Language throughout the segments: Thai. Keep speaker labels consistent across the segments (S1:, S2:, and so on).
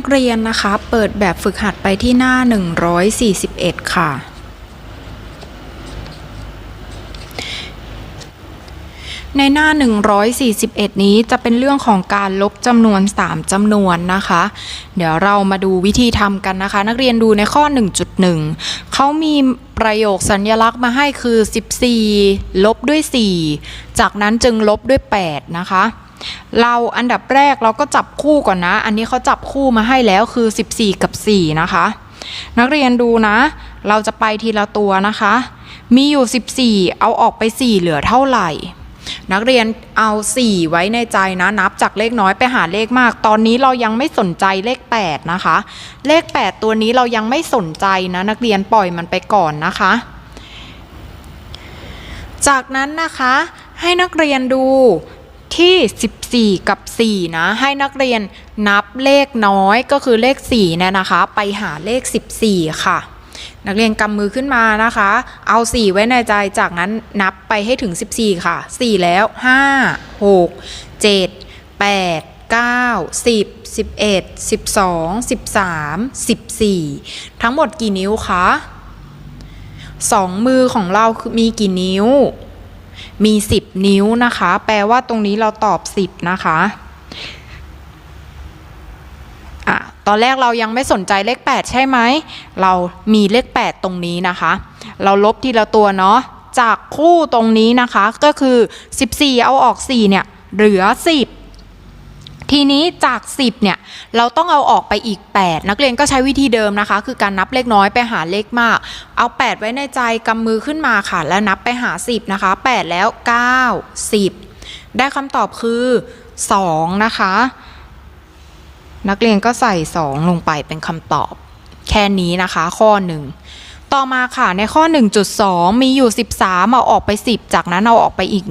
S1: นักเรียนนะคะ เปิดแบบฝึกหัดไปที่หน้า 141 ค่ะ ในหน้า 141 นี้จะเป็นเรื่องของการลบจำนวน 3จำนวนนะคะ เดี๋ยวเรามาดูวิธีทำกันนะคะ นักเรียนดูในข้อ 1.1 เขามีประโยคสัญลักษณ์มาให้คือ 14 ลบด้วย 4 จากนั้นจึงลบด้วย 8 นะคะ เราอันดับแรกเราก็จับคู่ก่อนนะ อันนี้เขาจับคู่มาให้แล้วคือ 14 กับ 4 นะคะ นักเรียนดูนะ เราจะไปทีละตัวนะคะ มีอยู่ 14 เอาออกไป 4 เหลือเท่าไหร่ นักเรียนเอา 4 ไว้ในใจนะ นับจากเลขน้อยไปหาเลขมาก ตอนนี้เรายังไม่สนใจเลข 8 นะคะ เลข 8 ตัวนี้เรายังไม่สนใจนะ นักเรียนปล่อยมันไปก่อนนะคะ จากนั้นนะคะให้นักเรียนดู ที่ 14 กับ 4 นะ ให้นักเรียนนับเลขน้อยก็คือเลข4เนี่ยนะคะ ไปหาเลข 14 ค่ะ นักเรียนกำมือขึ้นมานะคะ เอา 4 ไว้ในใจจากนั้นนับไปให้ถึง 14 ค่ะ 4 แล้ว 5 6 7 8 9 10 11 12 13 14 ทั้งหมดกี่นิ้วคะสองมือของเราคือมีกี่นิ้ว มี 10 นิ้วนะคะ แปลว่าตรงนี้เราตอบ 10 นะคะอะตอนแรกเรายังไม่สนใจเลข 8 ใช่ไหม เรามีเลข 8 ตรงนี้นะคะ เราลบทีละตัวเนาะ จากคู่ตรงนี้นะคะ ก็คือ 14 เอาออก 4 เนี่ย เหลือ 10 ทีนี้จาก 10เนี่ยเราต้องเอาออกไปอีก 8 นักเรียนก็ใช้วิธีเดิมนะคะ คือการนับเลขน้อยไปหาเลขมาก เอา 8 ไว้ในใจกำมือขึ้นมาค่ะ แล้วนับไปหา 10 นะคะ 8 แล้ว 9 10 ได้คำตอบคือ2นะคะ นักเรียนก็ใส่ 2 ลงไปเป็นคำตอบ แค่นี้นะคะ ข้อ 1 ต่อมาค่ะในข้อ 1.2 มีอยู่ 13 เอาออกไป 10 จากนั้นเอาออกไปอีก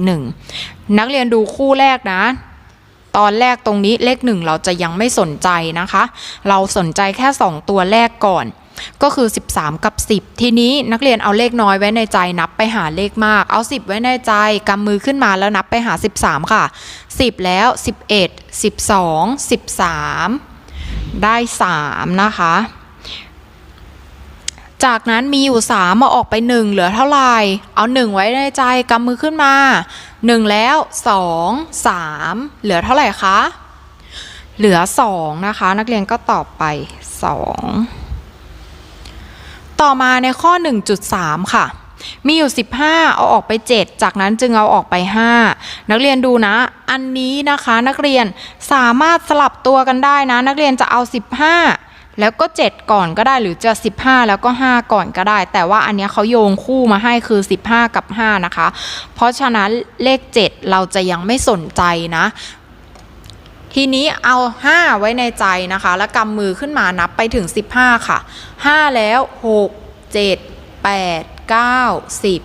S1: 1 นักเรียนดูคู่แรกนะ ตอนแรกตรงนี้เลขหนึ่งเราจะยังไม่สนใจนะคะ เราสนใจแค่ 2 ตัวแรกก่อน ก็คือ 13 กับ 10 ทีนี้นักเรียนเอาเลขน้อยไว้ในใจนับไปหาเลขมาก เอา 10 ไว้ในใจกำมือขึ้นมาแล้วนับไปหา 13 ค่ะ 10 แล้ว 11 12 13 ได้ 3 นะคะ จากนั้นมีอยู่3มาออกไป1เหลือเท่าไหร่ เอา1ไว้ในใจกำมือขึ้นมา1แล้ว2 3เหลือเท่าไหร่คะ เหลือ2นะคะ นักเรียนก็ตอบไป2ต่อมาในข้อ 1.3 ค่ะ มีอยู่ 15 เอาออกไป 7 จากนั้นจึงเอาออกไป 5 นักเรียนดูนะ อันนี้นะคะนักเรียนสามารถสลับตัวกันได้นะ นักเรียนจะเอา 15 แล้วก็ 7 ก่อนก็ได้หรือจะ 15 แล้วก็ 5 ก่อนก็ได้ แต่ว่าอันนี้เขาโยงคู่มาให้คือ 15 กับ 5 นะคะ เพราะฉะนั้นเลข 7 เราจะยังไม่สนใจนะทีนี้เอา 5 ไว้ในใจนะคะ แล้วกำมือขึ้นมานับไปถึง 15 ค่ะ 5 แล้ว 6 7 8 9 10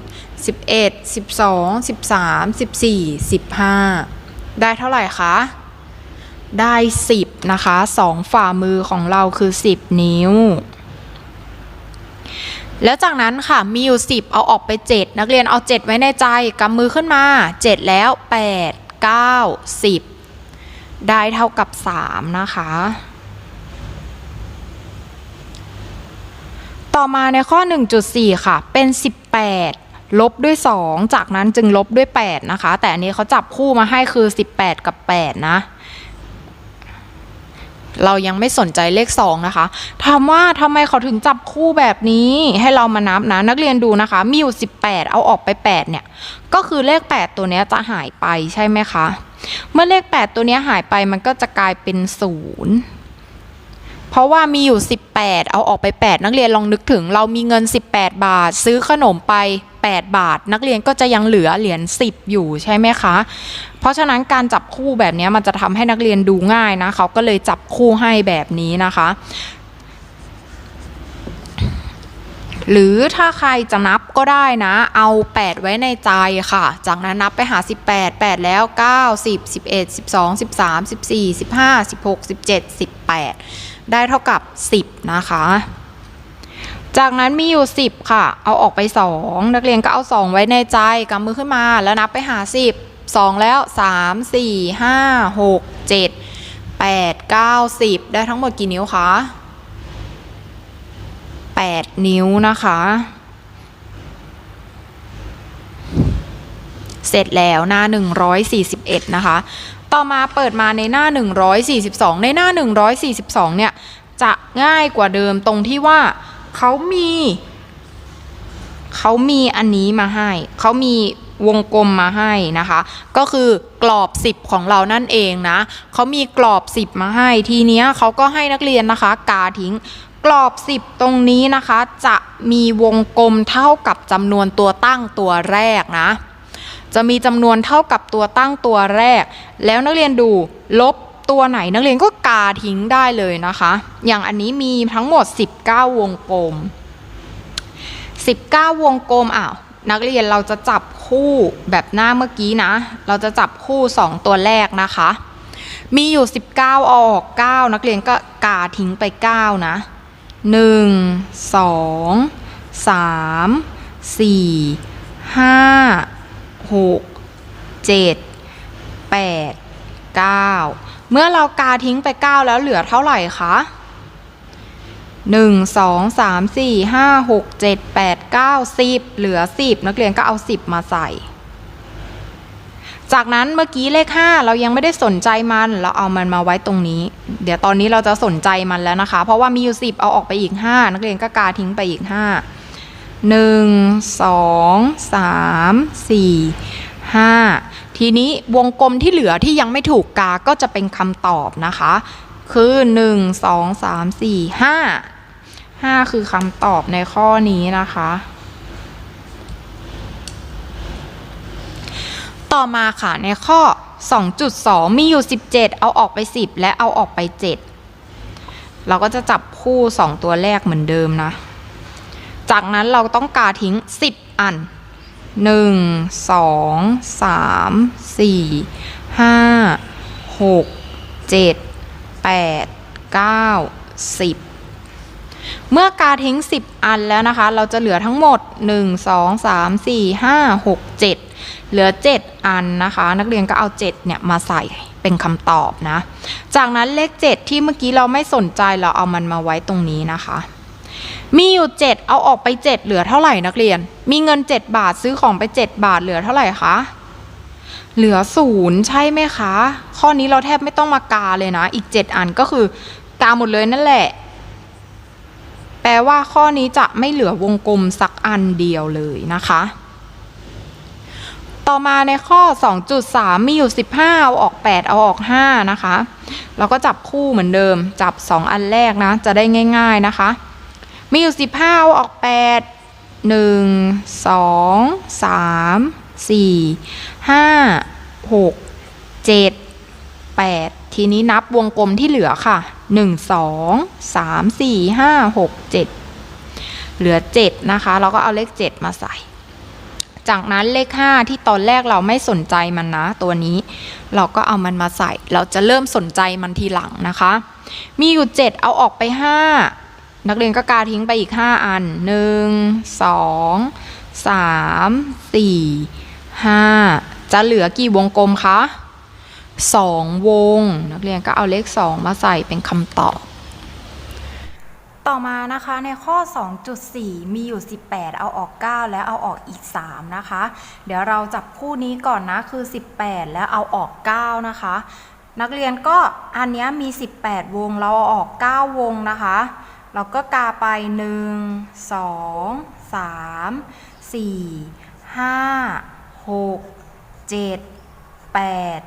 S1: 11 12 13 14 15 ได้เท่าไหร่คะ ได้ 10 นะคะสองฝ่ามือของเราคือ 10 นิ้ว แล้วจากนั้นค่ะมีอยู่ 10 เอาออกไป 7 นักเรียนเอา 7 ไว้ในใจกำมือขึ้นมา 7 แล้ว 8 9 10 ได้เท่ากับ 3 นะคะต่อมาในข้อ 1.4 ค่ะ เป็น 18 ลบด้วย 2 จากนั้นจึงลบด้วย 8 นะคะ แต่อันนี้เขาจับคู่มาให้คือ 18 กับ 8 นะ เรายังไม่สนใจเลข 2 นะคะถามว่าทำไมเขาถึงจับคู่แบบนี้ให้เรามานับนะนักเรียนดูนะคะ มีอยู่ 18 เอาออกไป 8 เนี่ย ก็คือเลข 8 ตัวนี้จะหายไปใช่ไหมคะ เมื่อเลข 8 ตัวนี้หายไปมันก็จะกลายเป็น 0เพราะว่ามีอยู่ 18 เอาออกไป 8 นักเรียนลองนึกถึง เรามีเงิน 18 บาท ซื้อขนมไป 8 บาท นักเรียนก็จะยังเหลือเหรียญ10 อยู่ใช่ไหมคะ เพราะฉะนั้นการจับคู่แบบนี้มันจะทำให้นักเรียนดูง่ายนะเขาก็เลยจับคู่ให้แบบนี้นะคะ หรือถ้าใครจะนับก็ได้นะ เอา 8 ไว้ในใจค่ะ จากนั้นนับไปหา 18 8 แล้ว 9 10 11 12 13 14 15 16 17 18 ได้เท่ากับ 10 นะคะ จากนั้นมีอยู่ 10 ค่ะ เอาออกไป 2 นักเรียนก็เอา 2 ไว้ในใจกำมือขึ้นมาแล้วนับไปหา 10 2 แล้ว 3 4 5 6 7 8 9 10 ได้ทั้งหมดกี่นิ้วคะ 8 นิ้วนะคะ เสร็จแล้วหน้า 141 นะคะ ต่อมาเปิดมาในหน้า 142 ในหน้า 142 เนี่ย จะง่ายกว่าเดิมตรงที่ว่า เขามีเขามีอันนี้มาให้ เขามีวงกลมมาให้นะคะ ก็คือกรอบ 10 ของเรานั่นเองนะ เขามีกรอบ 10 มาให้ ทีเนี้ยเขาก็ให้นักเรียนนะคะ กาทิ้งกรอบ 10 ตรงนี้นะคะ จะมีวงกลมเท่ากับจำนวนตัวตั้งตัวแรกนะ จะมีจำนวนเท่ากับตัวตั้งตัวแรก แล้วนักเรียนดูลบ ตัวไหนนักเรียนก็กาทิ้งได้เลยนะคะ อย่างอันนี้มีทั้งหมด 19 วงกลม 19 วงกลมอ้าวนักเรียนเราจะจับคู่แบบหน้าเมื่อกี้นะ เราจะจับคู่ 2 ตัวแรกนะคะ มีอยู่ 19เอาออก 9 นักเรียนก็กาทิ้งไป 9 นะ 1 2 3 4 5 6 7 8 9 เมื่อเรากาทิ้งไป 9 แล้วเหลือเท่าไหร่คะหนึ่งสองสามสี่ห้าหกเจ็ดแปดเก้าสิบเหลือสิบนักเรียนก็เอาสิบมาใส่ จากนั้นเมื่อกี้เลขห้าเรายังไม่ได้สนใจมัน เราเอามันมาไว้ตรงนี้ เดี๋ยวตอนนี้เราจะสนใจมันแล้วนะคะ เพราะว่ามีอยู่สิบเอาออกไปอีกห้านักเรียนก็กาทิ้งไปอีกห้าหนึ่งสองสามสี่ห้า ทีนี้วงกลมที่เหลือที่ยังไม่ถูกกาก็จะเป็นคำตอบนะคะ คือหนึ่งสองสามสี่ห้า5คือคำตอบในข้อนี้นะคะ ต่อมาค่ะในข้อ 2.2 มีอยู่ 17 เอาออกไป 10 และเอาออกไป 7 เราก็จะจับคู่ 2 ตัวแรกเหมือนเดิมนะ จากนั้นเราต้องกาทิ้ง 10 อัน 1 2 3 4 5 6 7 8 9 10เมื่อกาทิ้ง 10 อันแล้วนะคะ เราจะเหลือทั้งหมด 1 2 3 4 5 6 7 เหลือ 7 อันนะคะ นักเรียนก็เอา 7 เนี่ยมาใส่เป็นคำตอบนะ จากนั้นเลข 7 ที่เมื่อกี้เราไม่สนใจเราเอามันมาไว้ตรงนี้นะคะ มีอยู่ 7 เอาออกไป 7 เหลือเท่าไหร่นักเรียน มีเงิน 7 บาทซื้อของไป 7 บาทเหลือเท่าไหร่คะ เหลือศูนย์ใช่ไหมคะ ข้อนี้เราแทบไม่ต้องมากาเลยนะ อีก 7 อันก็คือกาหมดเลยนั่นแหละ แปลว่าข้อนี้จะไม่เหลือวงกลมสักอันเดียวเลยนะคะ ต่อมาในข้อ 2.3 มีอยู่ 15 เอาออก 8 เอาออก 5 นะคะ เราก็จับคู่เหมือนเดิม จับ 2 อันแรกนะ จะได้ง่าย ๆนะคะ มีอยู่15เอาออก8 1 2 3 4 5 6 7 8ทีนี้นับวงกลมที่เหลือค่ะ1 2 3 4 5 6 7เหลือ7นะคะ เราก็เอาเลข7มาใส่ จากนั้นเลข5ที่ตอนแรกเราไม่สนใจมันนะ ตัวนี้ เราก็เอามันมาใส่ เราจะเริ่มสนใจมันทีหลังนะคะ มีอยู่7เอาออกไป5 นักเรียนก็กาทิ้งไปอีก 5 อัน 1 2 3 4 5 จะเหลือกี่วงกลมคะ 2 วง นักเรียนก็เอาเลข 2 มาใส่เป็นคำตอบ ต่อมานะคะในข้อ 2.4 มีอยู่ 18 เอาออก 9 และเอาออกอีก 3 นะคะ เดี๋ยวเราจับคู่นี้ก่อนนะคือ 18 แล้วเอาออก 9 นะคะ นักเรียนก็อันนี้มี 18 วงเราเอาออก 9 วงนะคะ เราก็กาไป 1 2 3 4 5 6 7 8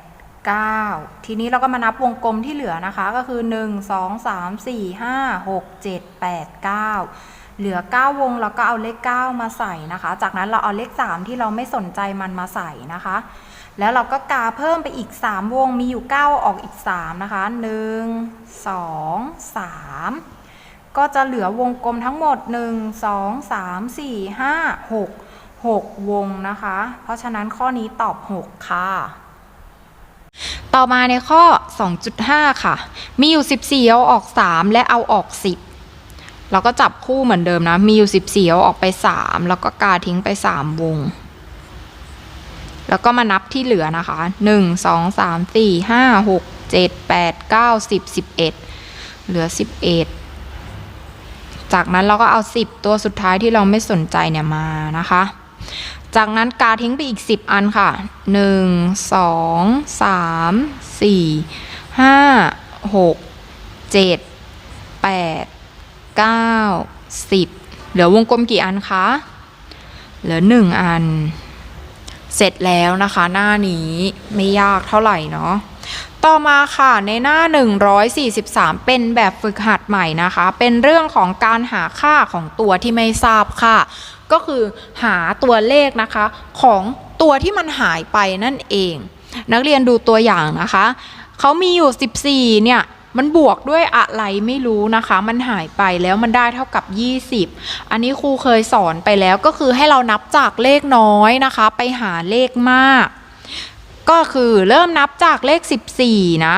S1: 9 ทีนี้เราก็มานับวงกลมที่เหลือนะคะ ก็คือ 1 2 3 4 5 6 7 8 9 เหลือ 9 วงเราก็เอาเลข 9 มาใส่นะคะ จากนั้นเราเอาเลข 3 ที่เราไม่สนใจมันมาใส่นะคะแล้วเราก็กาเพิ่มไปอีก 3 วงมีอยู่ 9 ออกอีก 3 นะคะ 1 2 3 ก็จะเหลือวงกลมทั้งหมด 1 2 3 4 5 6 6 วงนะคะ เพราะฉะนั้นข้อนี้ตอบ 6 ค่ะ ต่อมาในข้อ 2.5 ค่ะ มีอยู่ 14 เอาออก 3 และเอาออก 10 เราก็จับคู่เหมือนเดิมนะ มีอยู่ 14 เอาออกไป 3 แล้วก็กาทิ้งไป 3 วง แล้วก็มานับที่เหลือนะคะ 1 2 3 4 5 6เจ็ดแปดเก้าสิบสิบเอ็ดเหลือสิบเอ็ด จากนั้นเราก็เอาสิบตัวสุดท้ายที่เราไม่สนใจเนี่ยมานะคะ จากนั้นกาทิ้งไปอีก 10 อันค่ะ 1 2 3 4 5 6 7 8 9 10 เหลือวงกลมกี่อันคะ เหลือ 1 อัน เสร็จแล้วนะคะหน้านี้ไม่ยากเท่าไหร่เนาะ ต่อมาค่ะในหน้า 143 เป็นแบบฝึกหัดใหม่นะคะ เป็นเรื่องของการหาค่าของตัวที่ไม่ทราบค่าก็คือหาตัวเลขนะคะ ของตัวที่มันหายไปนั่นเอง นักเรียนดูตัวอย่างนะคะ เขามีอยู่ 14 เนี่ยมันบวกด้วยอะไรไม่รู้นะคะ มันหายไปแล้วมันได้เท่ากับ 20 อันนี้ครูเคยสอนไปแล้วก็คือให้เรานับจากเลขน้อยนะคะ ไปหาเลขมาก ก็คือเริ่มนับจากเลข 14 นะ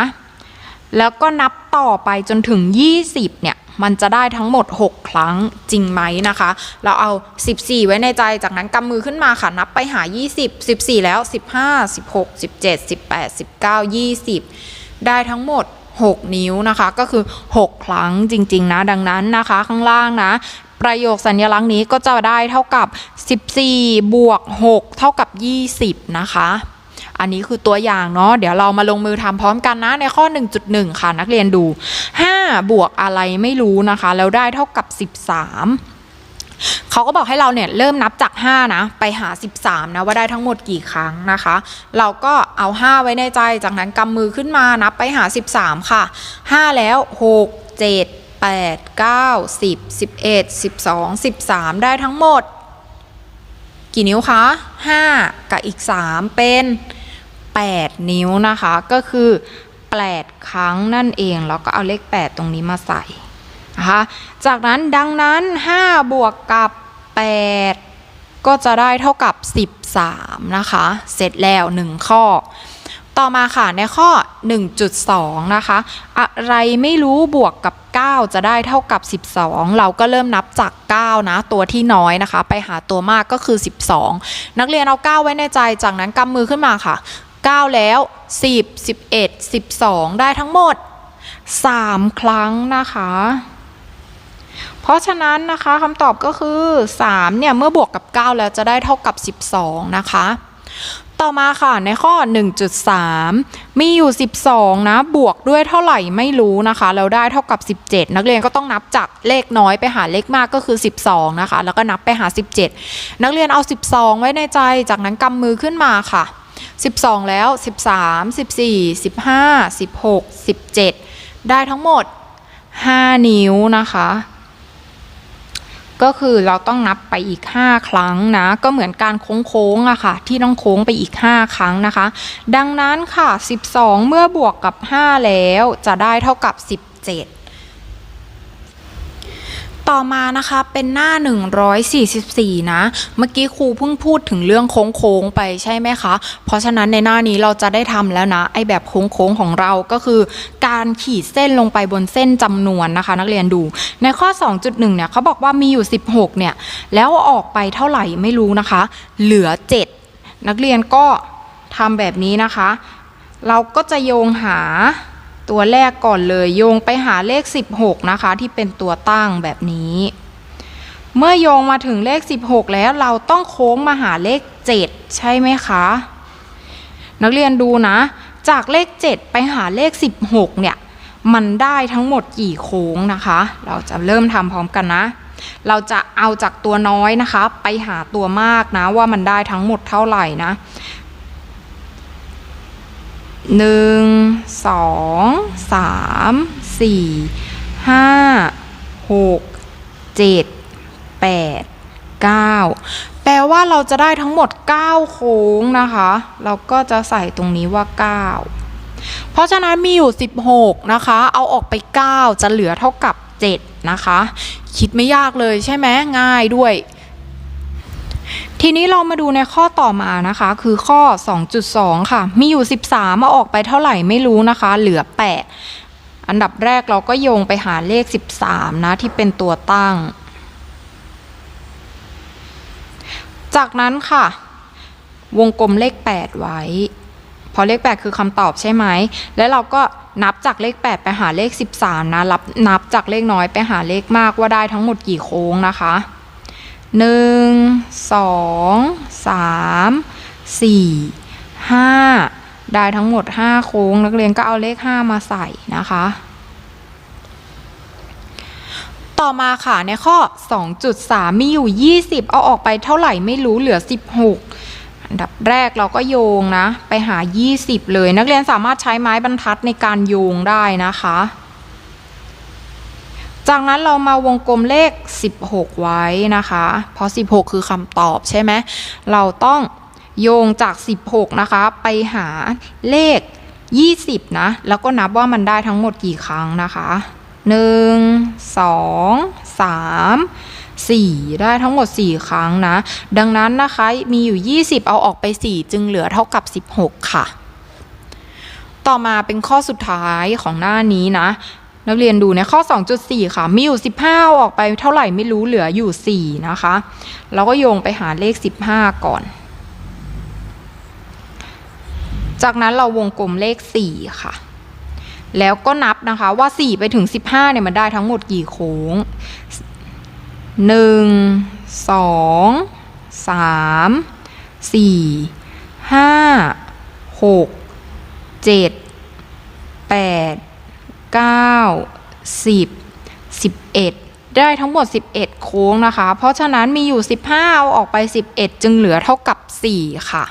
S1: แล้วก็นับต่อไปจนถึง 20 เนี่ย มันจะได้ทั้งหมด 6 ครั้งจริงไหมนะคะ เราเอา 14 ไว้ในใจ จากนั้นกำมือขึ้นมาค่ะ นับไปหา 20 14 แล้ว 15 16 17 18 19 20 ได้ทั้งหมด 6 นิ้วนะคะ ก็คือ 6 ครั้งจริง ๆ นะ ดังนั้นนะคะ ข้างล่างนะประโยคสัญลักษณ์นี้ก็จะได้เท่ากับ 14 บวก 6 เท่ากับ 20 นะคะ อันนี้คือตัวอย่างเนาะเดี๋ยวเรามาลงมือทำพร้อมกันนะในข้อ 1.1 ค่ะ นักเรียนดู 5 บวกอะไรไม่รู้นะคะ แล้วได้เท่ากับ 13เขาก็บอกให้เราเนี่ยเริ่มนับจาก 5 นะ ไปหา 13 นะว่าได้ทั้งหมดกี่ครั้งนะคะ เราก็เอา 5 ไว้ในใจจากนั้นกำมือขึ้นมานับไปหา 13 ค่ะ 5 แล้ว 6 7 8 9 10 11 12 13 ได้ทั้งหมด กี่นิ้วคะ 5 กับอีก 3 เป็น 8 นิ้วนะคะ ก็คือ 8 ครั้งนั่นเอง แล้วก็เอาเลข 8 ตรงนี้มาใส่นะคะ จากนั้นดังนั้น 5 บวกกับ 8 ก็จะได้เท่ากับ 13 นะคะ เสร็จแล้ว 1 ข้อ ต่อมาค่ะในข้อ 1.2 นะคะ อะไรไม่รู้บวกกับ 9 จะได้เท่ากับ 12 เราก็เริ่มนับจาก 9 นะ ตัวที่น้อยนะคะ ไปหาตัวมากก็คือ 12 นักเรียนเอา 9 ไว้ในใจจากนั้นกำมือขึ้นมาค่ะ 9 แล้ว 10 11 12 ได้ทั้งหมด 3 ครั้งนะคะ เพราะฉะนั้นนะคะคำตอบก็คือ3เนี่ยเมื่อบวกกับ 9 แล้วจะได้เท่ากับ 12 นะคะ ต่อมาค่ะในข้อ 1.3 มีอยู่ 12 นะ บวกด้วยเท่าไหร่ไม่รู้นะคะ แล้วได้เท่ากับ 17 นักเรียนก็ต้องนับจากเลขน้อยไปหาเลขมากก็คือ 12 นะคะ แล้วก็นับไปหา 17 นักเรียนเอา 12 ไว้ในใจ จากนั้นกำมือขึ้นมาค่ะ 12 แล้ว 13 14 15 16 17 ได้ทั้งหมด 5 นิ้วนะคะ ก็คือเราต้องนับไปอีก 5 ครั้งนะ ก็เหมือนการโค้งๆอะค่ะ ที่ต้องโค้งไปอีก 5 ครั้งนะคะ ดังนั้นค่ะ 12 เมื่อบวกกับ 5 แล้วจะได้เท่ากับ 17 ต่อมานะคะเป็นหน้า 144 นะ เมื่อกี้ครูเพิ่งพูดถึงเรื่องโค้งๆไปใช่ไหมคะ เพราะฉะนั้นในหน้านี้เราจะได้ทำแล้วนะ ไอแบบโค้งๆของเราก็คือ การขีดเส้นลงไปบนเส้นจำนวนนะคะ นักเรียนดูในข้อ 2.1 เนี่ยเขาบอกว่ามีอยู่ 16 เนี่ย แล้วออกไปเท่าไหร่ไม่รู้นะคะ เหลือ 7 นักเรียนก็ทำแบบนี้นะคะ เราก็จะโยงหา ตัวแรกก่อนเลยโยงไปหาเลข 16 นะคะ ที่เป็นตัวตั้งแบบนี้ เมื่อโยงมาถึงเลข 16 แล้วเราต้องโค้งมาหาเลข 7 ใช่ไหมคะ นักเรียนดูนะ จากเลข 7 ไปหาเลข 16 เนี่ย มันได้ทั้งหมดกี่โค้งนะคะ เราจะเริ่มทำพร้อมกันนะ เราจะเอาจากตัวน้อยนะคะ ไปหาตัวมากนะว่ามันได้ทั้งหมดเท่าไหร่นะ หนึ่งสองสามสี่ห้าหกเจ็ดแปดเก้าแปลว่าเราจะได้ทั้งหมด 9 โค้งนะคะ เราก็จะใส่ตรงนี้ว่า 9 เพราะฉะนั้นมีอยู่ 16 นะคะ เอาออกไป 9 จะเหลือเท่ากับ 7 นะคะ คิดไม่ยากเลยใช่ไหมง่ายด้วย ทีนี้เรามาดูในข้อต่อมานะคะ คือข้อ 2.2 ค่ะ มีอยู่ 13 มาออกไปเท่าไหร่ไม่รู้นะคะ เหลือ 8 อันดับแรกเราก็โยงไปหาเลข 13 นะ ที่เป็นตัวตั้ง จากนั้นค่ะ วงกลมเลข 8 ไว้เพราะเลข 8 คือคำตอบใช่ไหม แล้วเราก็นับจากเลข 8 ไปหาเลข 13 นะรับนับจากเลขน้อยไปหาเลขมากว่าได้ทั้งหมดกี่โค้งนะคะ 1 2 3 4 5ได้ทั้งหมด 5 โค้ง นักเรียนก็เอาเลข 5 มาใส่นะคะ ต่อมาค่ะในข้อ 2.3 มีอยู่ 20 เอาออกไปเท่าไหร่ไม่รู้เหลือ 16 อันดับแรกเราก็โยงนะ ไปหา 20 เลย นักเรียนสามารถใช้ไม้บรรทัดในการโยงได้นะคะ จากนั้นเรามาวงกลมเลข 16 ไว้นะคะ เพราะ 16 คือคำตอบใช่ไหม เราต้องโยงจาก 16 นะคะ ไปหาเลข 20 นะ แล้วก็นับว่ามันได้ทั้งหมดกี่ครั้งนะคะ 1 2 3 4 ได้ทั้งหมด 4 ครั้งนะ ดังนั้นนะคะ มีอยู่ 20 เอาออกไป 4 จึงเหลือเท่ากับ 16 ค่ะ ต่อมาเป็นข้อสุดท้ายของหน้านี้นะ นักเรียนดูในข้อ 2.4 ค่ะ มีอยู่ 15เอาออกไปเท่าไหร่ไม่รู้เหลืออยู่ 4 นะคะเราก็โยงไปหาเลข 15 ก่อน จากนั้นเราวงกลมเลข 4 ค่ะ แล้วก็นับนะคะว่า 4 ไปถึง 15 เนี่ยมันได้ทั้งหมดกี่โค้ง 1 2 3 4 5 6 7 8 9 10 11 ได้ทั้งหมด 11 โค้งนะคะ เพราะฉะนั้นมีอยู่ 15 เอาออกไป 11 จึงเหลือเท่ากับ 4 ค่ะ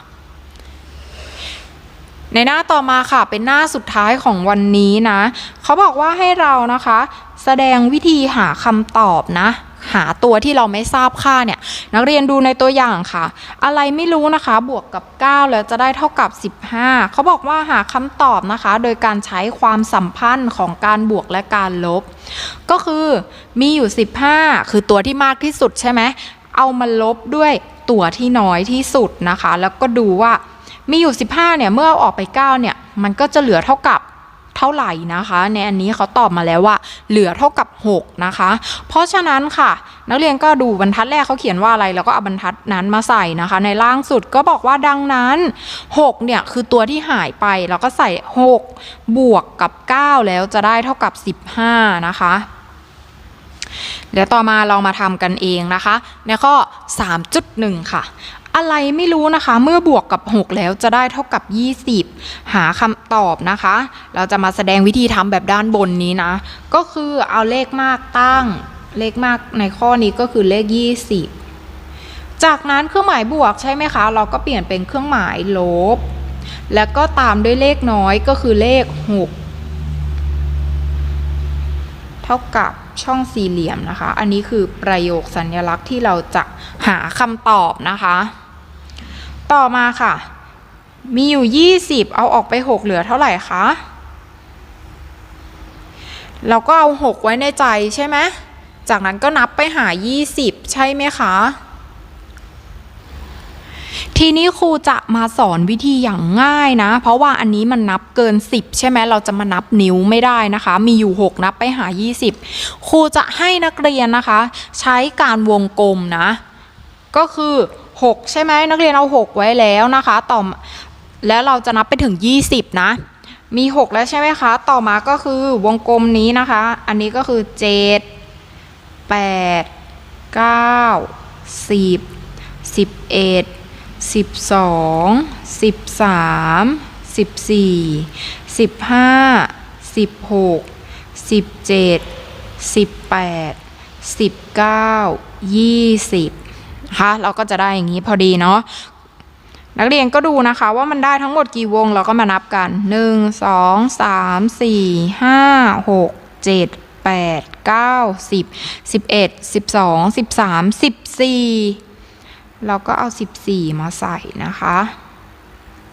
S1: ในหน้าต่อมาค่ะเป็นหน้าสุดท้ายของวันนี้นะ เขาบอกว่าให้เรานะคะ แสดงวิธีหาคำตอบนะ หาตัวที่เราไม่ทราบค่าเนี่ยนักเรียนดูในตัวอย่างค่ะ อะไรไม่รู้นะคะบวกกับ 9 แล้วจะได้เท่ากับ 15 เขาบอกว่าหาคำตอบนะคะ โดยการใช้ความสัมพันธ์ของการบวกและการลบ ก็คือมีอยู่ 15 คือตัวที่มากที่สุดใช่ไหมเอามาลบด้วยตัวที่น้อยที่สุดนะคะ แล้วก็ดูว่ามีอยู่ 15เนี่ยเมื่อเอาออกไป 9เนี่ยมันก็จะเหลือเท่ากับ เท่าไหร่นะคะ ในอันนี้เขาตอบมาแล้วว่า เหลือเท่ากับ 6 นะคะ เพราะฉะนั้นค่ะ นักเรียนก็ดูบรรทัดแรกเขาเขียนว่าอะไร แล้วก็เอาบรรทัดนั้นมาใส่นะคะ ในล่างสุดก็บอกว่าดังนั้น 6 เนี่ย คือตัวที่หายไป แล้วก็ใส่ 6 บวกกับ 9 แล้วจะได้เท่ากับ 15 นะคะเดี๋ยวต่อมาเรามาทำกันเองนะคะ ในข้อ 3.1 ค่ะ อะไรไม่รู้นะคะ เมื่อบวกกับ 6 แล้วจะได้เท่ากับ 20 หาคำตอบนะคะ เราจะมาแสดงวิธีทำแบบด้านบนนี้นะ ก็คือเอาเลขมากตั้ง เลขมากในข้อนี้ก็คือเลข 20 จากนั้นเครื่องหมายบวกใช่ไหมคะ เราก็เปลี่ยนเป็นเครื่องหมายลบ แล้วก็ตามด้วยเลขน้อยก็คือเลข 6 เท่ากับ ช่องสี่เหลี่ยมนะคะ อันนี้คือประโยคสัญลักษณ์ที่เราจะหาคำตอบนะคะ ต่อมาค่ะ มีอยู่ 20 เอาออกไป 6 เหลือเท่าไหร่คะ เราก็เอา 6 ไว้ในใจใช่ไหม จากนั้นก็นับไปหา 20 ใช่ไหมคะ ทีนี้ครูจะมาสอนวิธีอย่างง่ายนะ เพราะว่าอันนี้มันนับเกิน 10 ใช่ไหมเราจะมานับนิ้วไม่ได้นะคะ มีอยู่ 6 นับไปหา 20 ครูจะให้นักเรียนนะคะ ใช้การวงกลมนะ ก็คือ 6 ใช่ไหมนักเรียนเอา 6 ไว้แล้วนะคะต่อแล้วเราจะนับไปถึง 20 นะมี 6 แล้วใช่ไหมคะ ต่อมาก็คือวงกลมนี้นะคะ อันนี้ก็คือ 7 8 9 10 11 สิบสองสิบสามสิบสี่สิบห้าสิบหกสิบเจ็ดสิบแปดสิบเก้ายี่สิบนะคะเราก็จะได้อย่างนี้พอดีเนาะนักเรียนก็ดูนะคะว่ามันได้ทั้งหมดกี่วงเราก็มานับกัน 1 2 3 4 5 6 7 8 9 10 11 12 13 14 เราก็เอา 14 มาใส่นะคะ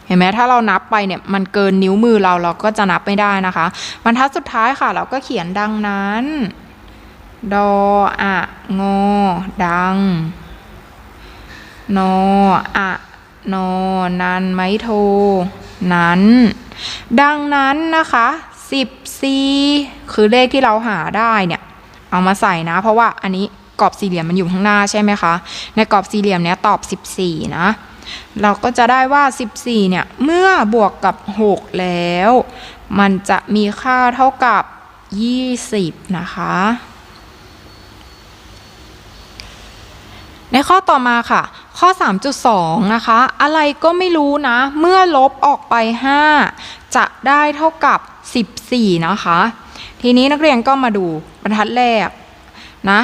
S1: เห็นไหมถ้าเรานับไปเนี่ยมันเกินนิ้วมือเราเราก็จะนับไม่ได้นะคะบรรทัดสุดท้ายค่ะ เราก็เขียนดังนั้นดออะงอดัง นออะนอนันไมโท นั้น ดังนั้นนะคะ14คือเลขที่เราหาได้เนี่ย เอามาใส่นะ เพราะว่าอันนี้ กรอบสี่เหลี่ยมมันอยู่ข้างหน้าใช่ไหมคะ ในกรอบสี่เหลี่ยมเนี้ยตอบ 14 นะ เราก็จะได้ว่า 14 เนี่ย เมื่อบวกกับ 6 แล้ว มันจะมีค่าเท่ากับ 20 นะคะ ในข้อต่อมาค่ะ ข้อ 3.2 นะคะ อะไรก็ไม่รู้นะ เมื่อลบออกไป 5 จะได้เท่ากับ 14 นะคะ ทีนี้นักเรียนก็มาดูบรรทัดแรกนะ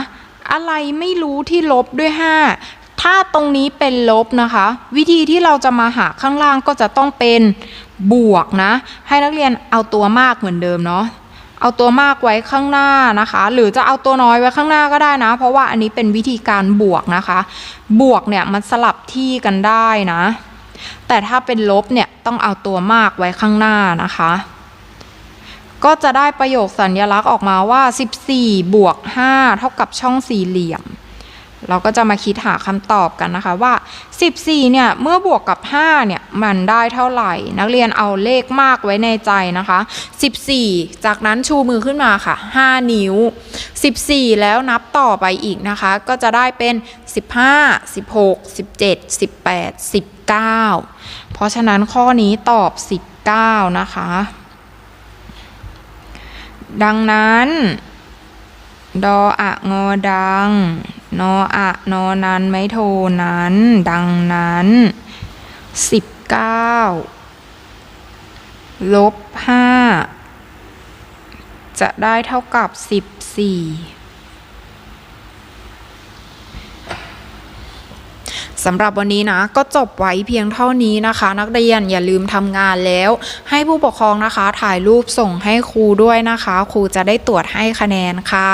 S1: อะไรไม่รู้ที่ลบด้วย 5 ถ้าตรงนี้เป็นลบนะคะ วิธีที่เราจะมาหาข้างล่างก็จะต้องเป็นบวกนะ ให้นักเรียนเอาตัวมากเหมือนเดิมเนาะเอาตัวมากไว้ข้างหน้านะคะ หรือจะเอาตัวน้อยไว้ข้างหน้าก็ได้นะ เพราะว่าอันนี้เป็นวิธีการบวกนะคะ บวกเนี่ยมันสลับที่กันได้นะ แต่ถ้าเป็นลบเนี่ยต้องเอาตัวมากไว้ข้างหน้านะคะ ก็จะได้ประโยคสัญลักษณ์ออกมาว่า 14 บวก 5 เท่ากับช่องสี่เหลี่ยม เราก็จะมาคิดหาคำตอบกันนะคะว่า 14 เนี่ย เมื่อบวกกับ 5 เนี่ย มันได้เท่าไหร่ นักเรียนเอาเลขมากไว้ในใจนะคะ 14 จากนั้นชูมือขึ้นมาค่ะ 5 นิ้ว 14 แล้วนับต่อไปอีกนะคะ ก็จะได้เป็น 15 16 17 18 19 เพราะฉะนั้นข้อนี้ตอบ 19 นะคะ ดังนั้น ดออะงอดัง นออะนอนั้นไม่โทนั้น ดังนั้นสิบเก้าลบห้าจะได้เท่ากับสิบสี่ สำหรับวันนี้นะก็จบไว้เพียงเท่านี้นะคะ นักเรียนอย่าลืมทำงานแล้ว ให้ผู้ปกครองนะคะ ถ่ายรูปส่งให้ครูด้วยนะคะ ครูจะได้ตรวจให้คะแนนค่ะ